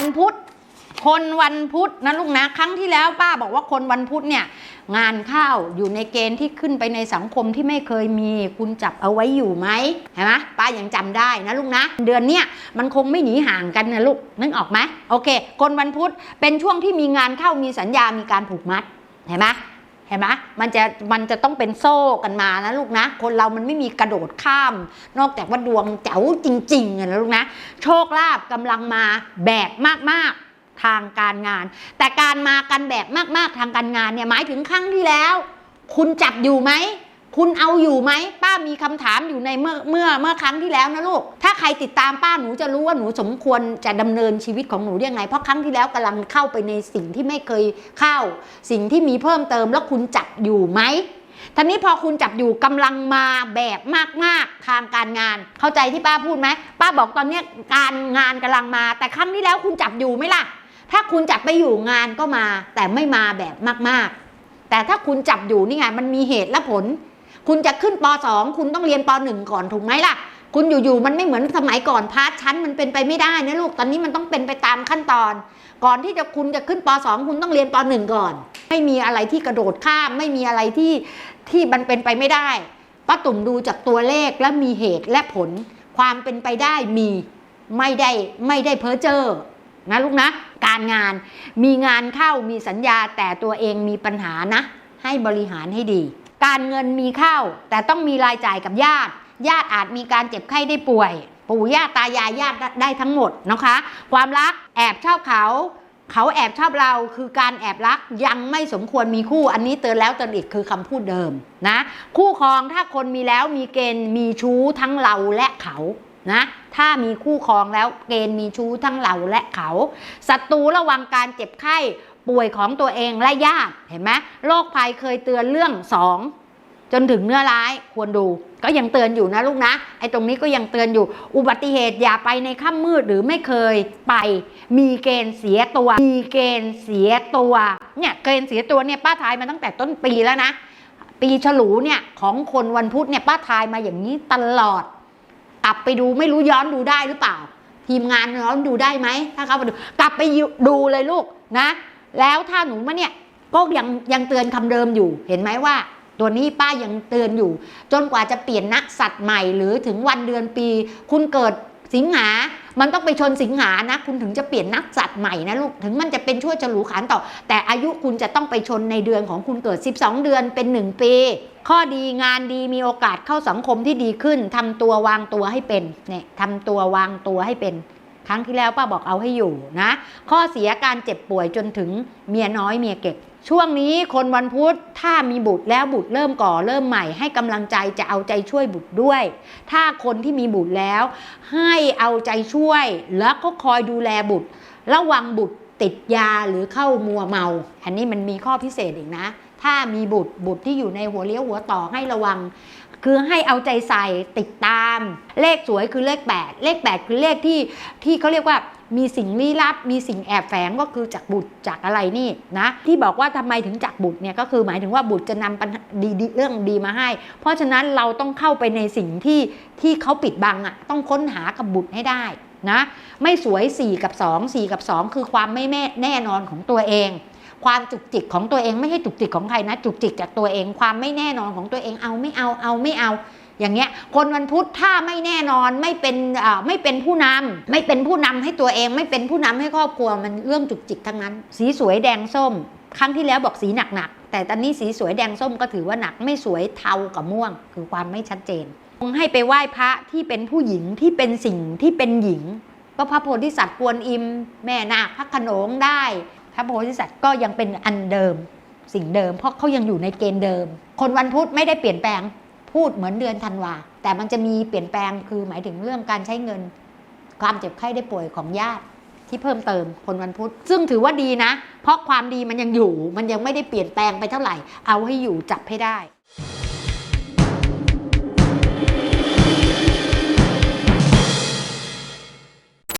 วันพุธคนวันพุธนะลูกนะครั้งที่แล้วป้าบอกว่าคนวันพุธเนี่ย งานข้าวอยู่ในเกณฑ์ที่ขึ้นไปในสังคมที่ไม่เคยมีคุณจับเอาไว้อยู่ไหมเห็นไหมป้ายังจำได้นะลูกนะ เดือนเนี้ยมันคงไม่หนีห่างกันนะลูกนึกออกไหมโอเค คนวันพุธเป็นช่วงที่มีงานเข้ามีสัญญามีการผูกมัดเห็นไหม เห็นไหมมันจะมันจะต้องเป็นโซ่กันมานะลูกนะ คนเรามันไม่มีกระโดดข้าม นอกจากว่าดวงแจ๋วจริงๆนะลูกนะ โชคลาภกำลังมาแบบมากๆทางการงาน แต่การมากันแบบมากๆทางการงานเนี่ยหมายถึงครั้งที่แล้ว คุณจับอยู่ไหม คุณเอาอยู่ไหมป้ามีคำถามอยู่ในเมื่อเมื่อเมื่อครั้งที่แล้วนะลูก ถ้าใครติดตามป้าหนูจะรู้ว่าหนูสมควรจะดำเนินชีวิตของหนูยังไง เพราะครั้งที่แล้วกำลังเข้าไปในสิ่งที่ไม่เคยเข้า สิ่งที่มีเพิ่มเติมแล้วคุณจับอยู่ไหมทีนี้พอคุณจับอยู่กำลังมาแบบมากๆทางการงาน เข้าใจที่ป้าพูดไหมป้าบอกตอนนี้การงานกำลังมา แต่ครั้งที่แล้วคุณจับอยู่ไหมล่ะ ถ้าคุณจับไปอยู่งานก็มา แต่ไม่มาแบบมากๆ แต่ถ้าคุณจับอยู่นี่ไงมันมีเหตุและผล คุณจะขึ้นป .2 คุณต้องเรียนป .1 ก่อนถูกไหมล่ะ คุณอยู่ๆมันไม่เหมือนสมัยก่อนพาร์ทชั้นมันเป็นไปไม่ได้นะลูกตอนนี้มันต้องเป็นไปตามขั้นตอน ก่อนที่จะคุณจะขึ้นป .2 คุณต้องเรียนป .1 ก่อน ไม่มีอะไรที่กระโดดข้าม ไม่มีอะไรที่ที่มันเป็นไปไม่ได้ป้าตุ่มดูจากตัวเลขและมีเหตุและผลความเป็นไปได้มีไม่ได้ไม่ได้เพ้อเจ้อนะลูกนะ การงานมีงานเข้ามีสัญญาแต่ตัวเองมีปัญหานะ ให้บริหารให้ดี การเงินมีเข้า แต่ต้องมีรายจ่ายกับญาติ ญาติอาจมีการเจ็บไข้ได้ป่วย ปู่ย่าตายายญาติได้ทั้งหมดนะคะ ความรักแอบชอบเขา เขาแอบชอบเราคือการแอบรักยังไม่สมควรมีคู่อันนี้เตือนแล้วเตือนอีกคือคำพูดเดิมนะ คู่ครองถ้าคนมีแล้วมีเกณฑ์มีชู้ทั้งเราและเขานะถ้ามีคู่ครองแล้วเกณฑ์มีชู้ทั้งเราและเขาศัตรูระวังการเจ็บไข้ ป่วยของตัวเองและญาติเห็นไหมโรคภัยเคยเตือนเรื่องสองจนถึงเนื้อร้ายควรดู ก็ยังเตือนอยู่นะลูกนะไอ้ตรงนี้ก็ยังเตือนอยู่ อุบัติเหตุอย่าไปในค่ำมืดหรือไม่เคยไป มีเกณฑ์เสียตัว มีเกณฑ์เสียตัวเนี่ยเกณฑ์เสียตัวเนี่ยป้าทายมาตั้งแต่ต้นปีแล้วนะ ปีฉลูเนี่ยของคนวันพุธเนี่ยป้าทายมาอย่างนี้ตลอดกลับไปดูไม่รู้ย้อนดูได้หรือเปล่า ทีมงานย้อนดูได้ไหมถ้าเขาไปดูกลับไปดูเลยลูกนะ แล้วถ้าหนูมาเนี่ยก็ยังยังเตือนคำเดิมอยู่ เห็นไหมว่า ตัวนี้ป้ายังเตือนอยู่ จนกว่าจะเปลี่ยนนักสัตว์ใหม่หรือถึงวันเดือนปี คุณเกิดสิงหา มันต้องไปชนสิงหานะ คุณถึงจะเปลี่ยนนักสัตว์ใหม่นะลูก ถึงมันจะเป็นช่วยฉลูขานต่อ แต่อายุคุณจะต้องไปชนในเดือนของคุณเกิด 12 เดือนเป็น 1 ปี ข้อดีงานดีมีโอกาสเข้าสังคมที่ดีขึ้นทำตัววางตัวให้เป็นเนี่ยทำตัววางตัวให้เป็น รั้งที่แล้วป้าบอกเอาให้อยู่นะ ข้อเสียการเจ็บป่วยจนถึงเมียน้อยเมียเก็บ ช่วงนี้คนวันพุธถ้ามีบุตรแล้วบุตรเริ่มก่อเริ่มใหม่ให้กำลังใจจะเอาใจช่วยบุตรด้วย ถ้าคนที่มีบุตรแล้ว ให้เอาใจช่วยแล้วก็คอยดูแลบุตร ระวังบุตรติดยาหรือเข้ามัวเมา อันนี้มันมีข้อพิเศษอีกนะ ถ้ามีบุตรบุตรที่อยู่ในหัวเลี้ยวหัวต่อให้ระวัง คือให้เอาใจใส่ติดตาม เลขสวยคือเลข 8 เลข 8 คือเลขที่ที่เขาเรียกว่ามีสิ่งลี้ลับ มีสิ่งแอบแฝงก็คือจากบุตรจากอะไรนี่นะที่บอกว่าทำไมถึงจากบุตรเนี่ยก็คือหมายถึงว่าบุตรจะนำปัญหาดีดีเรื่องดีมาให้ เพราะฉะนั้นเราต้องเข้าไปในสิ่งที่ที่เขาปิดบังอะต้องค้นหากับบุตรให้ได้นะไม่สวย 4 กับ 2 4 กับ 2 คือความไม่แน่นอนของตัวเอง ความจุกจิกของตัวเองไม่ใช่จุกจิกของใครนะ จุกจิกจากตัวเอง ความไม่แน่นอนของตัวเองเอาไม่เอาเอาไม่เอา อย่างเงี้ย คนวันพุธถ้าไม่แน่นอนไม่เป็นไม่เป็นผู้นำไม่เป็นผู้นำให้ตัวเอง ไม่เป็นผู้นำให้ครอบครัวมันเรื่องจุกจิกทั้งนั้น สีสวยแดงส้ม ครั้งที่แล้วบอกสีหนักๆแต่ตอนนี้สีสวยแดงส้มก็ถือว่าหนักไม่สวยเทากับม่วง คือความไม่ชัดเจนให้ไปไหว้พระที่เป็นผู้หญิงที่เป็นสิ่งที่เป็นหญิงก็พระโพธิสัตว์กวนอิม แม่นาคพระโขนงได้ พระโพธิสัตว์ก็ยังเป็นอันเดิมสิ่งเดิม เพราะเขายังอยู่ในเกณฑ์เดิม คนวันพุธไม่ได้เปลี่ยนแปลงพูดเหมือนเดือนธันวาแต่มันจะมีเปลี่ยนแปลงคือหมายถึงเรื่องการใช้เงิน ความเจ็บไข้ได้ป่วยของญาติที่เพิ่มเติมคนวันพุธซึ่งถือว่าดีนะ เพราะความดีมันยังอยู่ มันยังไม่ได้เปลี่ยนแปลงไปเท่าไหร่ เอาให้อยู่จับให้ได้